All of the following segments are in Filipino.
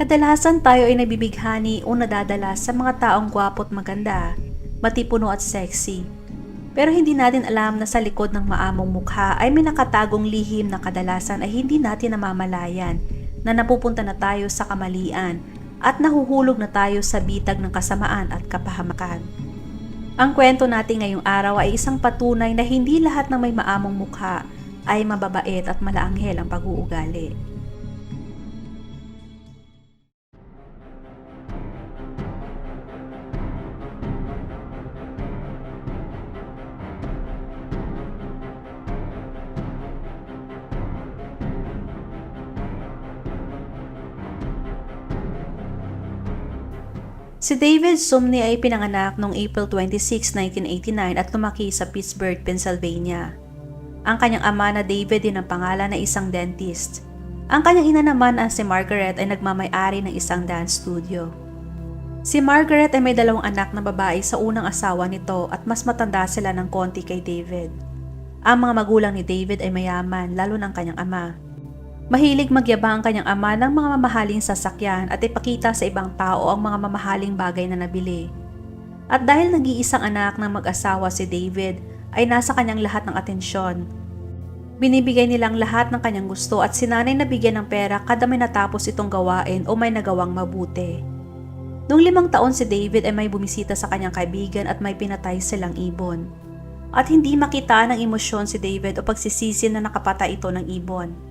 Kadalasan tayo ay nabibighani o nadadala sa mga taong gwapo at maganda, matipuno at sexy. Pero hindi natin alam na sa likod ng maamong mukha ay may nakatagong lihim na kadalasan ay hindi natin namamalayan na napupunta na tayo sa kamalian at nahuhulog na tayo sa bitag ng kasamaan at kapahamakan. Ang kwento natin ngayong araw ay isang patunay na hindi lahat ng may maamong mukha ay mababait at malaanghel ang pag-uugali. Si David Sumney ay pinanganak noong April 26, 1989 at lumaki sa Pittsburgh, Pennsylvania. Ang kanyang ama na David din ang pangalan na isang dentist. Ang kanyang ina naman ang si Margaret ay nagmamay-ari ng isang dance studio. Si Margaret ay may dalawang anak na babae sa unang asawa nito at mas matanda sila ng konti kay David. Ang mga magulang ni David ay mayaman lalo ng kanyang ama. Mahilig magyabang ang kanyang ama ng mga mamahaling sasakyan at ipakita sa ibang tao ang mga mamahaling bagay na nabili. At dahil nag-iisang anak ng mag-asawa si David, ay nasa kanyang lahat ng atensyon. Binibigay nilang lahat ng kanyang gusto at sinanay na bigyan ng pera kada may natapos itong gawain o may nagawang mabuti. Noong limang taon si David ay may bumisita sa kanyang kaibigan at may pinatay silang ibon. At hindi makita ng emosyon si David o pagsisisi na nakapatay ito ng ibon.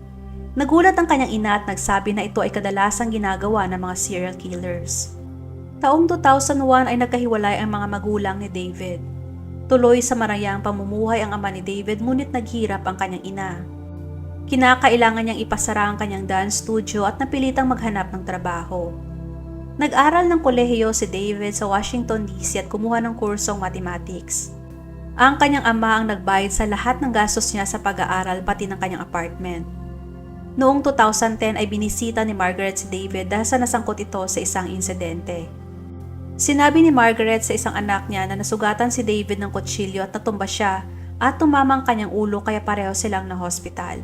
Nagulat ang kanyang ina at nagsabi na ito ay kadalasang ginagawa ng mga serial killers. Taong 2001 ay nagkahiwalay ang mga magulang ni David. Tuloy sa marayang pamumuhay ang ama ni David ngunit naghirap ang kanyang ina. Kinakailangan niyang ipasara ang kanyang dance studio at napilitang maghanap ng trabaho. Nag-aral ng kolehiyo si David sa Washington DC at kumuha ng kursong mathematics. Ang kanyang ama ang nagbayad sa lahat ng gastos niya sa pag-aaral pati ng kanyang apartment. Noong 2010 ay binisita ni Margaret si David dahil sa nasangkot ito sa isang insidente. Sinabi ni Margaret sa isang anak niya na nasugatan si David ng kutsilyo at natumba siya at tumama ang kanyang ulo kaya pareho silang na hospital.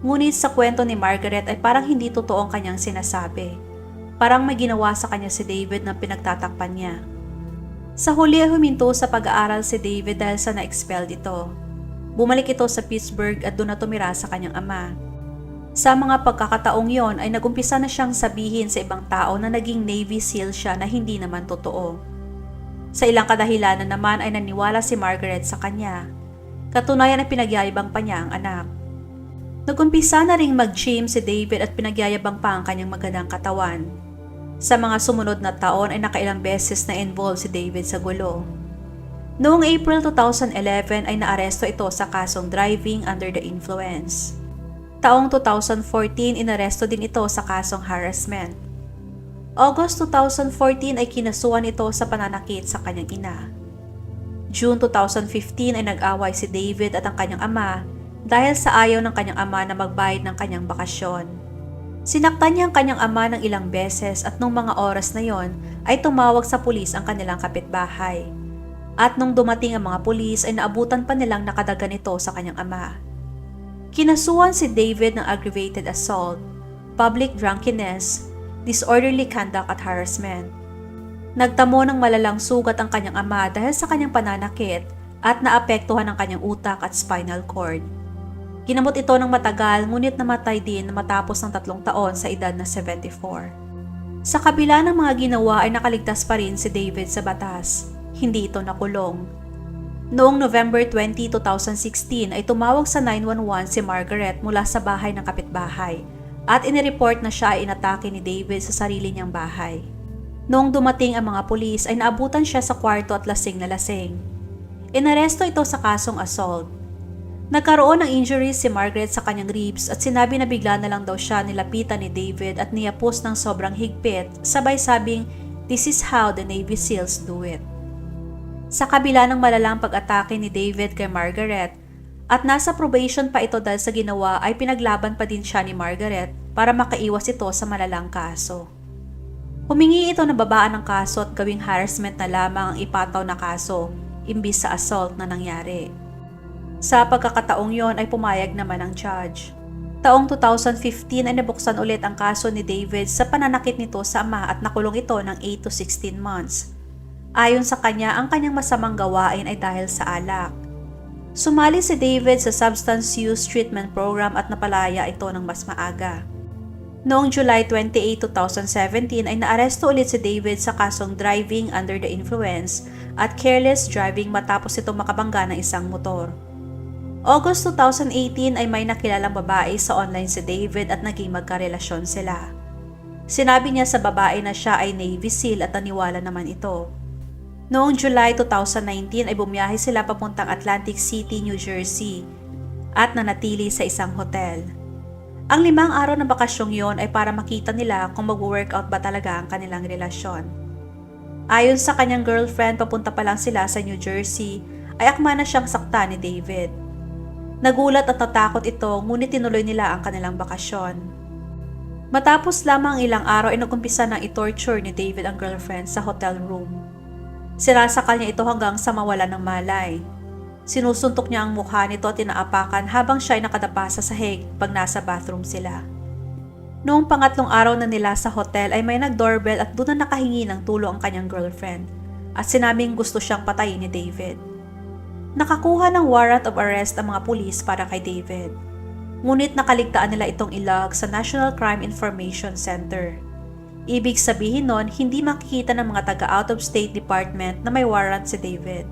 Ngunit sa kwento ni Margaret ay parang hindi totoo ang kanyang sinasabi. Parang may ginawa sa kanya si David na pinagtatakpan niya. Sa huli ay huminto sa pag-aaral si David dahil sa na-expel dito. Bumalik ito sa Pittsburgh at doon na tumira sa kanyang ama. Sa mga pagkakataong yon ay nagumpisa na siyang sabihin sa ibang tao na naging Navy SEAL siya na hindi naman totoo. Sa ilang kadahilanan naman ay naniwala si Margaret sa kanya. Katunayan ay pinagyayabang pa niya ang anak. Nagumpisa na ring mag-gym si David at pinagyayabang pa ang kanyang magandang katawan. Sa mga sumunod na taon ay nakailang beses na involved si David sa gulo. Noong April 2011 ay naaresto ito sa kasong driving under the influence. Taong 2014, inaresto din ito sa kasong harassment. August 2014 ay kinasuhan ito sa pananakit sa kanyang ina. June 2015 ay nag-away si David at ang kanyang ama dahil sa ayaw ng kanyang ama na magbayad ng kanyang bakasyon. Sinaktan niya ang kanyang ama ng ilang beses at nung mga oras na yon ay tumawag sa pulis ang kanilang kapitbahay. At nung dumating ang mga pulis ay naabutan pa nilang nakadagan ito sa kanyang ama. Kinasuhan si David ng aggravated assault, public drunkenness, disorderly conduct at harassment. Nagtamo ng malalang sugat ang kanyang ama dahil sa kanyang pananakit at naapektuhan ang kanyang utak at spinal cord. Ginamot ito ng matagal ngunit namatay din matapos ng tatlong taon sa edad na 74. Sa kabila ng mga ginawa ay nakaligtas pa rin si David sa batas. Hindi ito nakulong Noong November 20, 2016 ay tumawag sa 911 si Margaret mula sa bahay ng kapitbahay at inireport na siya ay inatake ni David sa sarili niyang bahay. Noong dumating ang mga pulis ay naabutan siya sa kwarto at lasing na lasing. Inaresto ito sa kasong assault. Nagkaroon ng injuries si Margaret sa kanyang ribs at sinabi na bigla na lang daw siya nilapitan ni David at niyapos ng sobrang higpit sabay sabing, This is how the Navy SEALs do it. Sa kabila ng malalang pag-atake ni David kay Margaret, at nasa probation pa ito dahil sa ginawa ay pinaglaban pa din siya ni Margaret para makaiwas ito sa malalang kaso. Humingi ito na babaan ng kaso at gawing harassment na lamang ang ipataw na kaso imbis sa assault na nangyari. Sa pagkakataong yon ay pumayag naman ang judge. Taong 2015 ay nabuksan ulit ang kaso ni David sa pananakit nito sa ama at nakulong ito ng 8 to 16 months. Ayon sa kanya, ang kanyang masamang gawain ay dahil sa alak. Sumali si David sa Substance Use Treatment Program at napalaya ito ng mas maaga. Noong July 28, 2017 ay naaresto ulit si David sa kasong driving under the influence at careless driving matapos itong makabangga ng isang motor. August 2018 ay may nakilalang babae sa online si David at naging magkarelasyon sila. Sinabi niya sa babae na siya ay Navy SEAL at naniwala naman ito. Noong July 2019 ay bumiyahe sila papuntang Atlantic City, New Jersey at nanatili sa isang hotel. Ang limang araw na bakasyong yon ay para makita nila kung mag-workout ba talaga ang kanilang relasyon. Ayon sa kanyang girlfriend, papunta pa lang sila sa New Jersey ay akma na siyang sakta ni David. Nagulat at natakot ito ngunit tinuloy nila ang kanilang bakasyon. Matapos lamang ilang araw ay nagumpisa ng i-torture ni David ang girlfriend sa hotel room. Sinasakal niya ito hanggang sa mawala ng malay. Sinusuntok niya ang mukha nito at tinaapakan habang siya ay nakadapa sa sahig pag nasa bathroom sila. Noong pangatlong araw na nila sa hotel ay may nag-doorbell at doon na nakahingi ng tulong ang kanyang girlfriend at sinabing gusto siyang patayin ni David. Nakakuha ng warrant of arrest ang mga pulis para kay David. Ngunit nakaligtaan nila itong ilog sa National Crime Information Center. Ibig sabihin nun, hindi makikita ng mga taga out of state department na may warrant si David.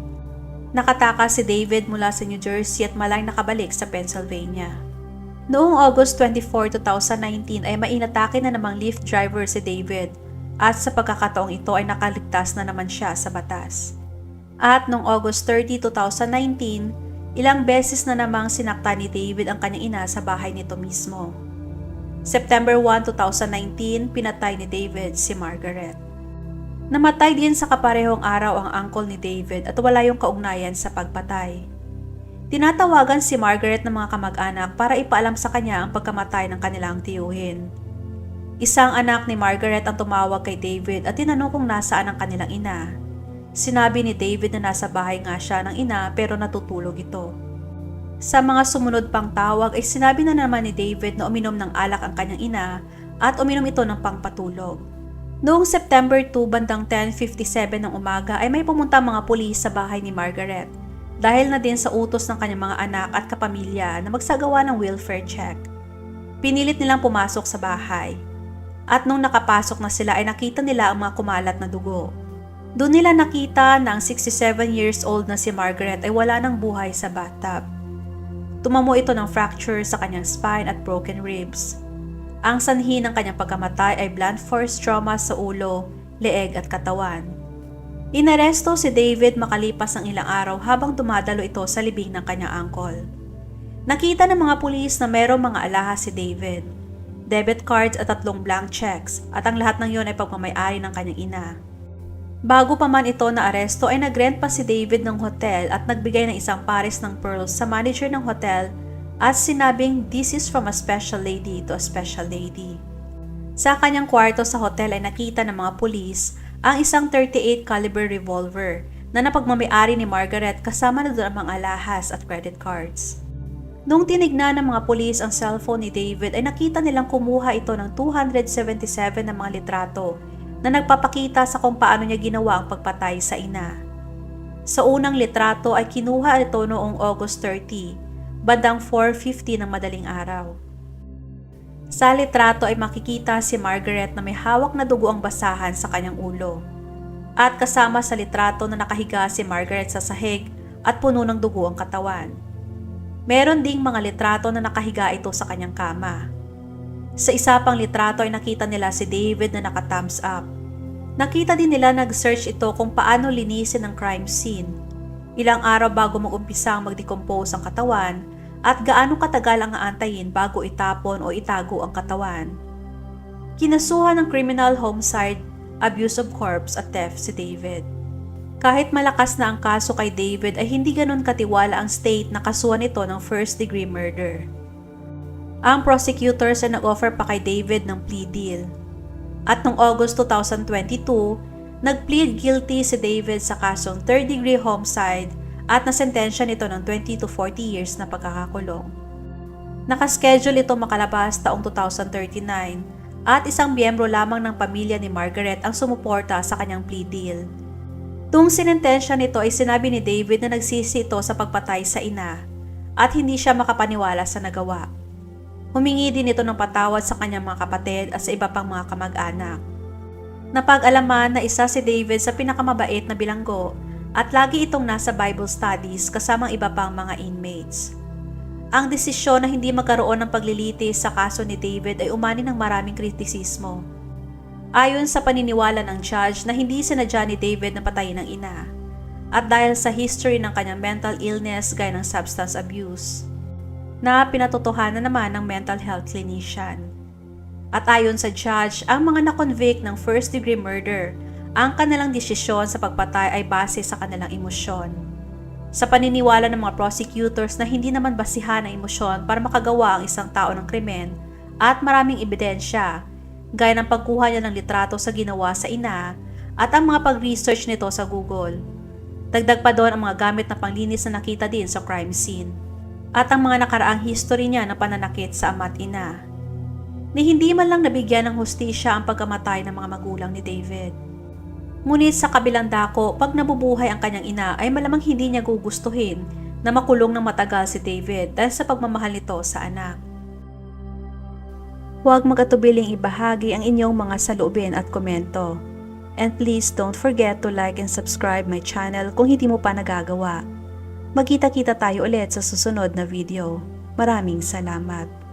Nakatakas si David mula sa New Jersey at malay nakabalik sa Pennsylvania. Noong August 24, 2019 ay mainatake na namang Lyft driver si David at sa pagkakataong ito ay nakaligtas na naman siya sa batas. At noong August 30, 2019, ilang beses na namang sinakta ni David ang kanyang ina sa bahay nito mismo. September 1, 2019, pinatay ni David si Margaret. Namatay din sa kaparehong araw ang uncle ni David at wala yung kaugnayan sa pagpatay. Tinatawagan si Margaret ng mga kamag-anak para ipaalam sa kanya ang pagkamatay ng kanilang tiyuhin. Isang anak ni Margaret ang tumawag kay David at tinanong kung nasaan ang kanilang ina. Sinabi ni David na nasa bahay nga siya ng ina pero natutulog ito. Sa mga sumunod pang tawag ay sinabi na naman ni David na uminom ng alak ang kanyang ina at uminom ito ng pangpatulog. Noong September 2 bandang 10.57 ng umaga ay may pumunta mga pulis sa bahay ni Margaret dahil na din sa utos ng kanyang mga anak at kapamilya na magsagawa ng welfare check. Pinilit nilang pumasok sa bahay. At nung nakapasok na sila ay nakita nila ang mga kumalat na dugo. Doon nila nakita na ang 67 years old na si Margaret ay wala ng buhay sa bathtub. Tumamo ito ng fracture sa kanyang spine at broken ribs. Ang sanhi ng kanyang pagkamatay ay blunt force trauma sa ulo, leeg at katawan. Inaresto si David makalipas ng ilang araw habang dumadalo ito sa libing ng kanyang angkol. Nakita ng mga pulis na mayroong mga alahas si David, debit cards at tatlong blank checks at ang lahat ng yon ay pagmamayari ng kanyang ina. Bago pa man ito na aresto ay nagrent pa si David ng hotel at nagbigay ng isang pares ng pearls sa manager ng hotel at sinabing this is from a special lady to a special lady. Sa kanyang kwarto sa hotel ay nakita ng mga pulis ang isang 38 caliber revolver na napagmamayari ni Margaret kasama na doon ang alahas at credit cards. Nung tinignan ng mga pulis ang cellphone ni David ay nakita nilang kumuha ito ng 277 na mga litrato na nagpapakita sa kung paano niya ginawa ang pagpatay sa ina. Sa unang litrato ay kinuha ito noong August 30, bandang 4.50 ng madaling araw. Sa litrato ay makikita si Margaret na may hawak na dugo ang basahan sa kanyang ulo. At kasama sa litrato na nakahiga si Margaret sa sahig at puno ng dugo ang katawan. Meron ding mga litrato na nakahiga ito sa kanyang kama. Sa isa pang litrato ay nakita nila si David na naka-thumbs up. Nakita din nila nag-search ito kung paano linisin ang crime scene. Ilang araw bago mag-umpisa ang mag-decompose ang katawan at gaano katagal ang aantayin bago itapon o itago ang katawan. Kinasuhan ng criminal homicide, abuse of corpse at theft si David. Kahit malakas na ang kaso kay David ay hindi ganun katiwala ang state na kasuhan ito ng first degree murder. Ang prosecutors ay nag-offer pa kay David ng plea deal. At noong August 2022, nag-plead guilty si David sa kasong third-degree homicide at nasentensya nito ng 20 to 40 years na pagkakakulong. Nakaschedule ito makalabas taong 2039 at isang miyembro lamang ng pamilya ni Margaret ang sumuporta sa kanyang plea deal. Tung sinentensya nito ay sinabi ni David na nagsisi ito sa pagpatay sa ina at hindi siya makapaniwala sa nagawa. Humingi din ito ng patawad sa kanyang mga kapatid at sa iba pang mga kamag-anak. Napag-alaman na isa si David sa pinakamabait na bilanggo at lagi itong nasa Bible studies kasamang iba pang mga inmates. Ang desisyon na hindi magkaroon ng paglilitis sa kaso ni David ay umani ng maraming kritisismo. Ayon sa paniniwala ng judge na hindi sinadya ni David na patayin ng ina at dahil sa history ng kanyang mental illness gaya ng substance abuse na pinatotohanan naman ng mental health clinician. At ayon sa judge, ang mga na-convict ng first degree murder, ang kanilang desisyon sa pagpatay ay base sa kanilang emosyon. Sa paniniwala ng mga prosecutors na hindi naman basihan ang emosyon para makagawa ang isang tao ng krimen at maraming ebidensya, gaya ng pagkuha niya ng litrato sa ginawa sa ina at ang mga pag-research nito sa Google. Dagdag pa doon ang mga gamit na panglinis na nakita din sa crime scene at ang mga nakaraang history niya na pananakit sa ama at ina. Ni hindi man lang nabigyan ng hustisya ang pagkamatay ng mga magulang ni David. Ngunit sa kabilang dako, pag nabubuhay ang kanyang ina ay malamang hindi niya gugustuhin na makulong ng matagal si David dahil sa pagmamahal nito sa anak. Huwag magatubiling ibahagi ang inyong mga saloobin at komento. And please don't forget to like and subscribe my channel kung hindi mo pa nagagawa. Magkita-kita tayo ulit sa susunod na video. Maraming salamat.